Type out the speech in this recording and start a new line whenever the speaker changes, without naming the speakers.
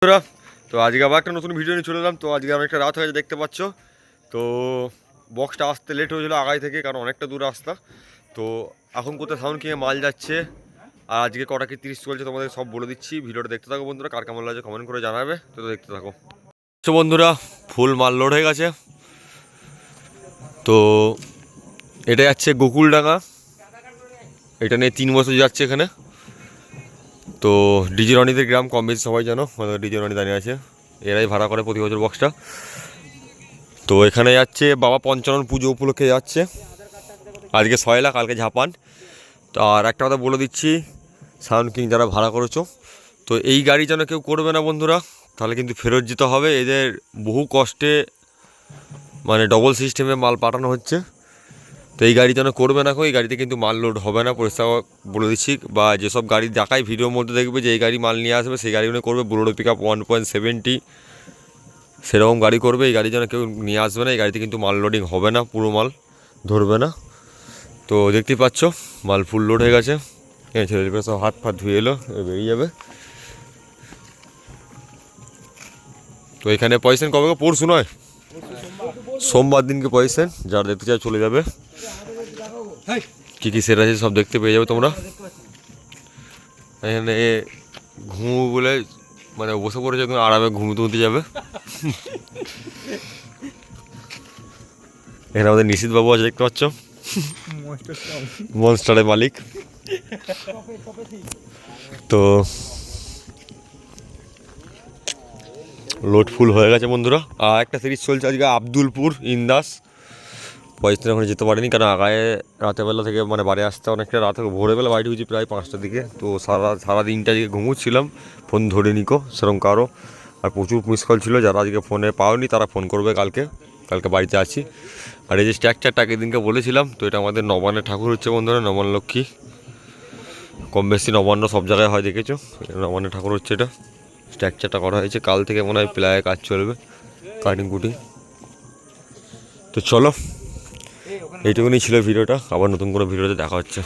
বন্ধুরা, তো আজকে আবার একটা নতুন ভিডিও নিয়ে চলে এলাম। তো আজকে অনেকটা রাত হয়ে দেখতে পাচ্ছ? তো বক্সটা আসতে লেট হয়েছিল আগাই থেকে, কারণ অনেকটা দূর রাস্তা। তো এখন কোথায় সাউন্ড কিনে মাল যাচ্ছে, আর আজকে কটা কি তিরিশ চলছে তোমাদের সব বলে দিচ্ছি। ভিডিওটা দেখতে থাকো বন্ধুরা, কার কেমন লাগছে কমেন্ট করে জানাবে, তো দেখতে থাকো। তো বন্ধুরা ফুল মাল লোড হয়ে গেছে। তো এটা যাচ্ছে গোকুলডাঙ্গা। এটা নিয়ে তিন বছর যাচ্ছে এখানে। তো ডিজি রনিদের গ্রাম কম বেশি সবাই জানো আমাদের ডিজি রনি দাঁড়িয়ে আছে। এরাই ভাড়া করে প্রতি বছর বক্সটা তো এখানে যাচ্ছে বাবা পঞ্চানন পুজো উপলক্ষে যাচ্ছে। আজকে সয়লা, কালকে ঝাপান। তো আর একটা কথা বলে দিচ্ছি সাউন্ড কিং যারা ভাড়া করেছ, তো এই গাড়ি যেন কেউ করবে না বন্ধুরা, তাহলে কিন্তু ফেরত যেতে হবে। এদের বহু কষ্টে মানে ডবল সিস্টেমে মাল পাঠানো হচ্ছে। তো এই গাড়ি যেন করবে না এই গাড়িতে কিন্তু মাল লোড হবে না পরিষ্কার বলে দিচ্ছি। বা যেসব গাড়ি দেখায়, ভিডিওর মধ্যে দেখবে যে এই গাড়ি মাল নিয়ে আসবে, সেই গাড়িগুলো করবে। Bolero pick up one point seventy সেরকম গাড়ি করবে, এই গাড়ি যেন কেউ নিয়ে আসবে না, এই গাড়িতে কিন্তু মাল লোডিং হবে না, পুরো মাল ধরবে না। তো দেখতেই পাচ্ছ, মাল ফুল লোড হয়ে গেছে। এই সব হাত ফাত ধুয়ে এলো বেরিয়ে যাবে। তো এখানে পয়সেন কবে? পরশু নয়? সোমবার দিনকে পয়সেন যারা দেখতে চায় চলে যাবে। কী কী সেট আছে সব দেখতে পেয়ে যাবে তোমরা। এখানে ঘুমু বলে মানে বসে পড়েছে একদম আরামে ঘুমতে ঘুমতে যাবে। এখানে আমাদের নিশীত বাবু আছে দেখতে পাচ্ছ? মনস্টারের মালিক। তো লোড ফুল হয়ে গেছে বন্ধুরা। আর একটা সিরিজ চলছে আজকে, আব্দুলপুর ইন্দাস। পয়সা ওখানে যেতে পারিনি, কারণ আগায় রাতেরবেলা থেকে মানে বাড়ি আসতে অনেকটা রাত ভোরবেলা বাড়ি ঢুকছি প্রায় পাঁচটার দিকে। তো সারা সারা দিনটা আজকে ঘুমোচ্ছিলাম ফোন ধরে নিকো, সেরকম কারও। আর প্রচুর মিস কল ছিল, যারা আজকে ফোনে পাওনি, তারা ফোন করবে কালকে। কালকে বাড়িতে আছি। আর এই যে স্ট্রাকচারটা আগের দিনকে বলেছিলাম, তো এটা আমাদের নবান্নের ঠাকুর হচ্ছে বন্ধুরা নবান লক্ষ্মী কম বেশি নবান্ন সব জায়গায় হয়, দেখেছ? নবান্নের ঠাকুর হচ্ছে এটা। স্ট্রাকচারটা করা হয়েছে। কাল থেকে মনে হয় প্লায়ে কাজ চলবে, কাটিং কুটিং। তো চলো, এইটুকুনি ছিল ভিডিওটা। আবার নতুন কোনো ভিডিওতে দেখা হচ্ছে।